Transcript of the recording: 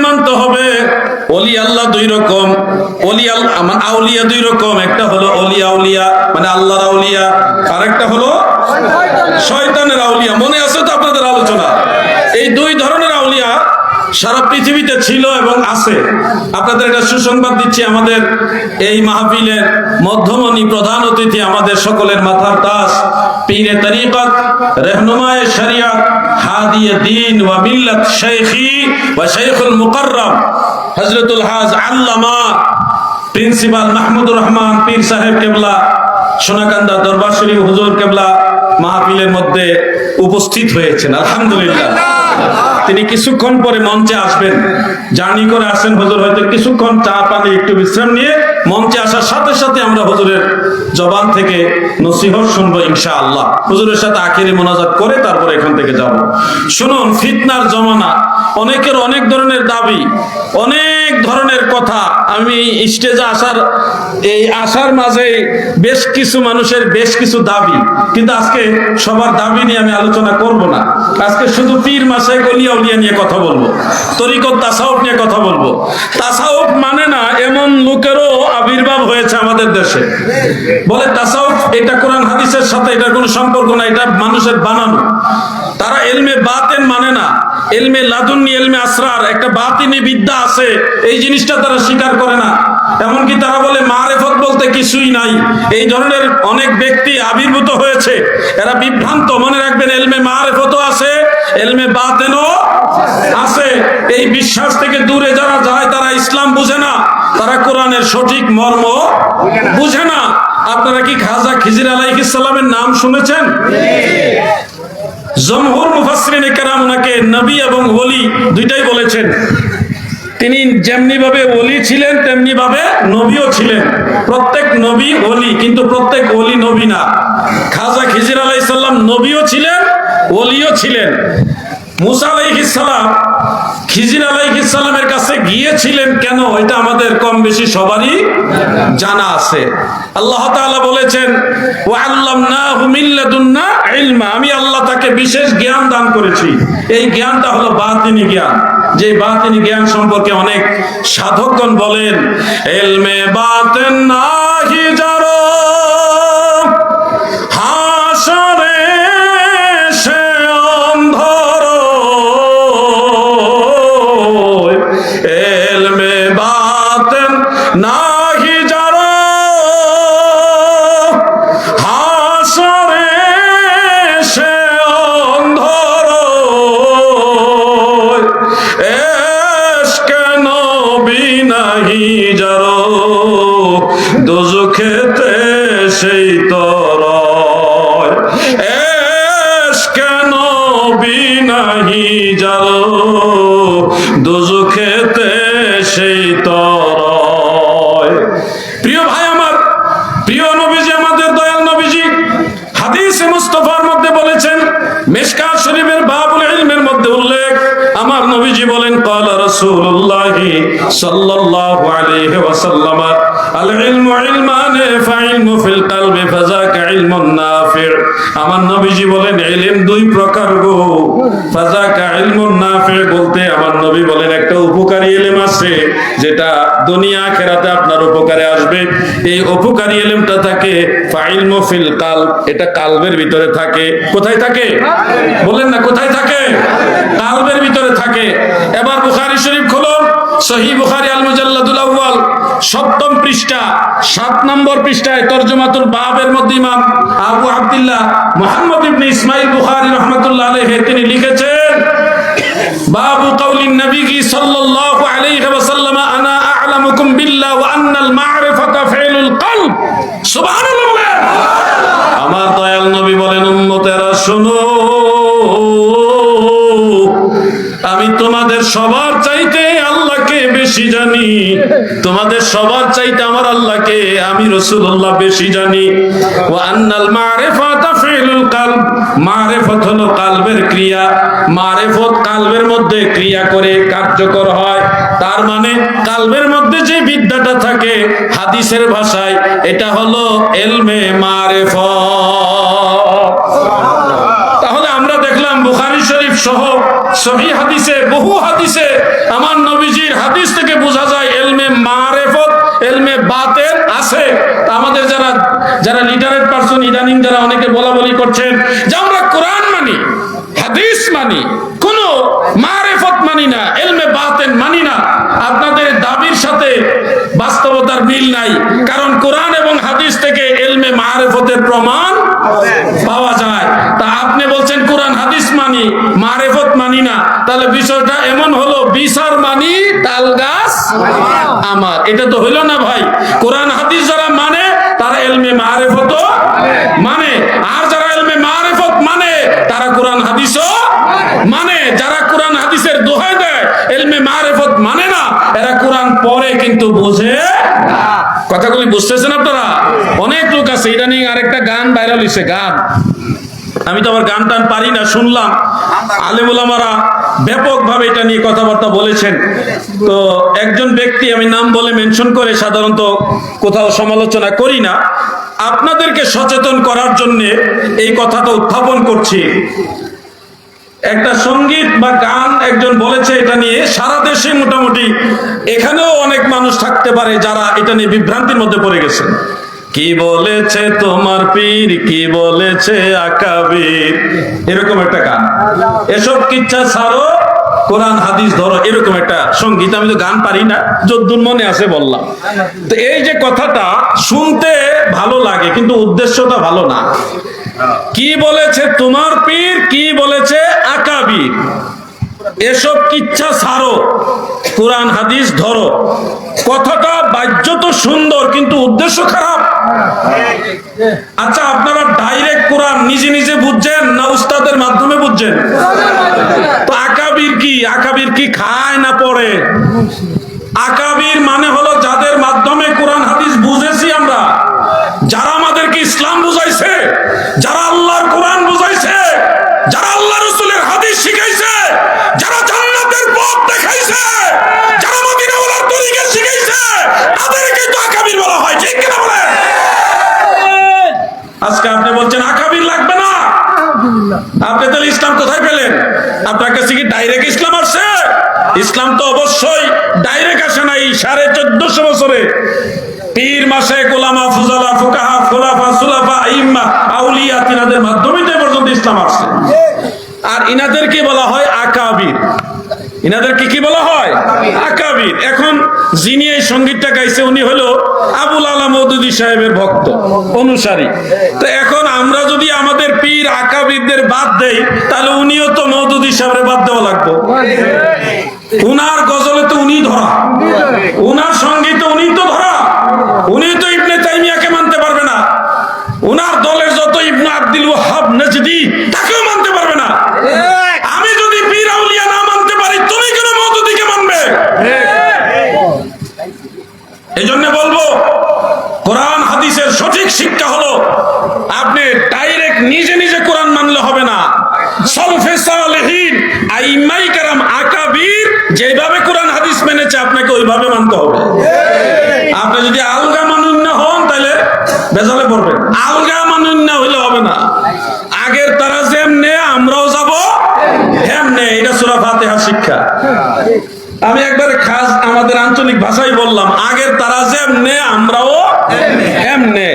মানতে হবে। অলি আল্লাহ দুই রকম। অলি আউলিয়া দুই রকম। একটা হলো অলি আউলিয়া মানে আল্লাহর আউলিয়া। আর একটা হলো শয়তানের আউলিয়া। মনে আছে তো আপনাদের আলোচনা? এই দুই ধরনের আউলিয়া সারা পৃথিবীতে ছিল এবং আছে। আপনাদের একটা সুসংবাদ দিচ্ছি, আমাদের এই মাহফিলের মধ্যমণি প্রধান অতিথি আমাদের সকলের মাথার তাস, পীরে তরিকত, রেহনুমায় শরিয়ত, হাদিয়ে দিন ওয়া মিল্লাত শেখি ওয়া শেখুল মুকররম, হযরতুল হাজ আল্লামা প্রিন্সিপাল মাহমুদুর রহমান পীর সাহেব কেবলা সোনাকান্দা দরবার শরীফ হুজুর কেবলা মাহফিলের মধ্যে উপস্থিত হয়েছেন, আলহামদুলিল্লাহ। তিনি কিছুক্ষণ পরে মঞ্চে আসবেন। জার্নি করে আসেন হুজুর, হয়তো কিছুক্ষণ চা পানি একটু বিশ্রাম নিয়ে মঞ্চে আসার সাথে সাথে আমরা হুজুরের জবান থেকে নসিহত শুনব ইনশা আল্লাহ হুজুরের সাথে আখেরি মোনাজাত করে তারপরে এখান থেকে যাব। শুনুন, ফিতনার জমানা অনেকের অনেক ধরনের দাবি, অনেক ধরনের কথা। আমি স্টেজে আসার, এই আসার মাঝে বেশ কিছু মানুষের বেশ কিছু দাবি, কিন্তু আজকে সবার দাবি নিয়ে আমি আলোচনা করব না। আজকে শুধু পীর মাসে গলিয়া উলিয়া নিয়ে কথা বলব, তরিকত তাসাউফ নিয়ে কথা বলব। তাসাউফ মানে না, এমন লোকেরও আবির্ভাব হয়েছে আমাদের দেশে। বলে তাসাউফ, এটা কোরআন হাদিসের সাথে এটার কোনো সম্পর্ক না এটা মানুষের বানানো। তারা এলমে বাতেন মানে না, এলমে এলমে আসরার একটা বাতিনি আছে, এই জিনিসটা তারা স্বীকার করে না। এমনকি তারা বলে, মারেফত বলতে কিছুই নাই। এই ধরনের অনেক ব্যক্তি আবির্ভূত হয়েছে। এরা বিভ্রান্ত, মনে রাখবেন, এলমে মারেফতও আছে, এলমে বাতেনও আছে। এই বিশ্বাস থেকে দূরে যারা যায়, তারা ইসলাম বুঝে না। তারা কোরআনের সঠিক মর্ম বুঝে না। আপনারা কি খাজা খিজির আলাইহিস সালামের নাম শুনেছেন? জমহুর মুফাসসিরিন কেরাম ওনাকে নবী এবং ওলি দুইটাই বলেছেন। তিনি যেমনি ভাবে ওলি ছিলেন, তেমনি ভাবে নবীও ছিলেন। প্রত্যেক নবী ওলি, কিন্তু প্রত্যেক ওলি নবী না। খাজা খিজির আলাইহিস সালাম নবীও ছিলেন, ওলিও ছিলেন। মুসা আলাইহিস সালাম খিজির আলাইহিস সালামের কাছে গিয়েছিলেন কেন? এটা আমাদের কম বেশি সবারই জানা আছে। আল্লাহ বলেছেন ওয়া আল্লামনাহু মিন আমি আল্লাহ তাকে বিশেষ জ্ঞান দান করেছি। এই জ্ঞানটা হলো বাতিনি জ্ঞান। যে বাতিনি জ্ঞান সম্পর্কে অনেক সাধকগণ বলেন এলমে বাতেন নাহি হাসরে নাহি যারো। দোজখেতে সেই তর রাসূলুল্লাহ সাল্লাল্লাহু আলাইহি ওয়াসাল্লাম আল ইলমু ইলমানে ফাইলমু ফিল কলবি ফাযাকা ইলমুন নাফি' আমার নবীজি বলেন, ইলম দুই প্রকার গো। ফাযাকা ইলমুন নাফি' বলতে আমার নবী বলেন, একটা উপকারী ইলম আছে, যেটা দুনিয়া আখেরাতে আপনার উপকারে আসবে। এই উপকারী ইলমটা থাকে ফাইলমু ফিল কালব এটা কালবের ভিতরে থাকে। কোথায় থাকে? বলেন না, কোথায় থাকে? কালবের ভিতরে থাকে। এবার বুখারী শরীফ খুলুন সহি বুখারী আল মুজাল্লাদুল আউয়াল, সপ্তম পৃষ্ঠা, সাত নম্বর পৃষ্ঠায় তরজমাতুল বাবের মধ্যে ইমাম আবু আব্দুল্লাহ মুহাম্মদ ইবনে ইসমাইল বুখারী রাহমাতুল্লাহ আলাইহি তিনি লিখেছেন, বাবু কাউলিন নবী সাল্লাল্লাহু আলাইহি ওয়াসাল্লাম, আনা আ'লামুকুম বিল্লাহ ওয়া আন্নাল মা'রিফাতা ফি'লুল কলব। সুবহানাল্লাহ! আমার দয়াল নবী বলেন, উম্মতেরা, শোনো। তোমাদের সবার চাইতে আল্লাহকে বেশি জানি। তোমাদের সবার চাইতে আমার আল্লাহকে আমি রাসূলুল্লাহ বেশি জানি। ওয়া আন্নাল ক্রিয়া। মা'রিফত মধ্যে ক্রিয়া করে কার্যকর হয়। তার মানে মধ্যে যে বিদ্যাটা থাকে হাদিসের ভাষায়, এটা হলো এলমে মারেফত। সহ সহি হাদিসে, বহু হাদিসে আমার নবীজির হাদিস থেকে বোঝা যায় এলমে মারেফত, এলমে বাতের আছে। আমাদের যারা যারা লিডারেট পারসন ইদানিং যারা অনেকে বলা বলি করছেন যে আমরা কোরআন মানি, হাদিস মানি, কোনো মারেফত মানি না, এলমে বাতেন মানি না। আপনাদের দাবির সাথে বাস্তবতার মিল নাই, কারণ কোরআন এবং হাদিস থেকে এলমে মারেফতের প্রমাণ তাহলে বিষয়টা এমন হলো, বিচার মানি তাল গাছ আমার। এটা তো হইল না ভাই। কোরআন হাদিস যারা মানে তারা এলমে মারেফত মানে। আর যারা এলমে মারেফত মানে তারা কোরআন হাদিসও মানে। যারা কোরআন হাদিসের দোহাই দেয়, এলমে মারেফত মানে না, এরা কোরআন পড়ে কিন্তু বোঝে কথাগুলি বুঝতেছেন আপনারা? অনেক লোক আছে ইদানিং আরেকটা গান ভাইরাল হইছে, গান। আমি তো আবার গান টান পারি না, শুনলাম। আলেমুলামারা ব্যাপকভাবে এটা নিয়ে কথাবার্তা বলেছেন। তো একজন ব্যক্তি আমি নাম বলে মেনশন করে সাধারণত কোথাও সমালোচনা করি না। আপনাদেরকে সচেতন করার জন্য এই কথাটা উত্থাপন করছি। একটা সংগীত বা গান একজন বলেছে এটা নিয়ে, সারা দেশে মোটামুটি এখানেও অনেক মানুষ থাকতে পারে যারা এটা নিয়ে বিভ্রান্তির মধ্যে পড়ে গেছে কি বলেছে তোমার পীর? কি বলেছে আকাবির? এরকম একটা গান। এসব কিচ্ছা ছাড়ো, কোরআন, হাদিস ধরো, এরকম একটা সংগীত। আমি তো গান পারি না, যদ্দুর মনে আছে বললাম। তো এই যে কথাটা শুনতে ভালো লাগে, কিন্তু উদ্দেশ্যটা ভালো না। কি বলেছে তোমার পীর? কি বলেছে আকাবির? এসব কিচ্ছা ছাড়ো, কোরআন, হাদিস ধরো। কথাটা বাহ্য তো সুন্দর, কিন্তু উদ্দেশ্য খারাপ। আচ্ছা আপনারা ডাইরেক্ট কোরআন নিজে নিজে বুঝছেন না উস্তাদের মাধ্যমে বুঝছেন তো আকাবির কি আকাবির কি খায় না পড়ে আকাবির মানে হলো যাদের মাধ্যমে কোরআন হাদিস বুঝেছি আমরা যারা আমাদেরকে ইসলাম বুঝাইছে যারা আল্লাহর কোরআন বুঝাইছে যারা আল্লাহ রসুলের হাদিস শিখাইছে যারা জান্নাতের পথ দেখাইছে যারা মদিনাওয়ালার তরিকা শিখাইছে তাদেরকে তো আকাবির বলা হয় ঠিক কিনা বলেন আজকে আপনি বলছেন আকাবির লাগবে না আপনি তাহলে ইসলাম কোথায় পেলেন আপনার কাছে কি ডাইরেক্ট ইসলাম আসছে ইসলাম তো অবশ্যই ডাইরেক্ট আসে নাই, সাড়ে চোদ্দশো বছরে। পীর মাসে গোলামা, ফুজালা, ফুকাহা ফুলাফা সুলাফা ইম্মা আউলিয়া তিনাদের মাধ্যমে পর্যন্ত ইসলাম আসছে। আর ইনাদেরকে বলা হয় আকাবির। ইনাদেরকে কি বলা হয়? আকাবির এখন যিনি এই সঙ্গীতটা গাইছে, উনি হলো আবুল সাহেবের ভক্ত, অনুসারী। তো এখন আমরা যদি আমাদের পীর আকাবিদদের বাদ দেই, তাহলে উনিও তো মৌদুদি সাহেবের বাদ দেওয়া লাগবে। উনার গজলে তো উনি ধরা। উনার সঙ্গীতে উনি তো ধরা। উনি তো ইবনে তাইমিয়াকে মানতে পারবে না উনার দলের যত ইবনে আব্দুল ওয়াহাব নজদি তাকেও মানতে পারবে না আমি যদি পীর আউলিয়া না মানতে পারি তুমি কেন মৌদুদিকে মানবে এই জন্য বলব কোরআন, হাদিসের সঠিক শিক্ষা হলো, আপনি ডাইরেক্ট নিজে নিজে কোরআন মানলে হবে না। কারাম হাদিস মেনেছে, আপনাকে ওইভাবে মানতে হবে। আপনি যদি আলগা হন, তাহলে বেজালে পড়বেন। আলগা মানুন্য হবে না। আগের তারা যেমনে, আমরাও যাব এটা সুরা শিক্ষা। আমি একবার খাস আমাদের আঞ্চলিক ভাষায় বললাম আগের তারা যেমনে আমরাও হেমনে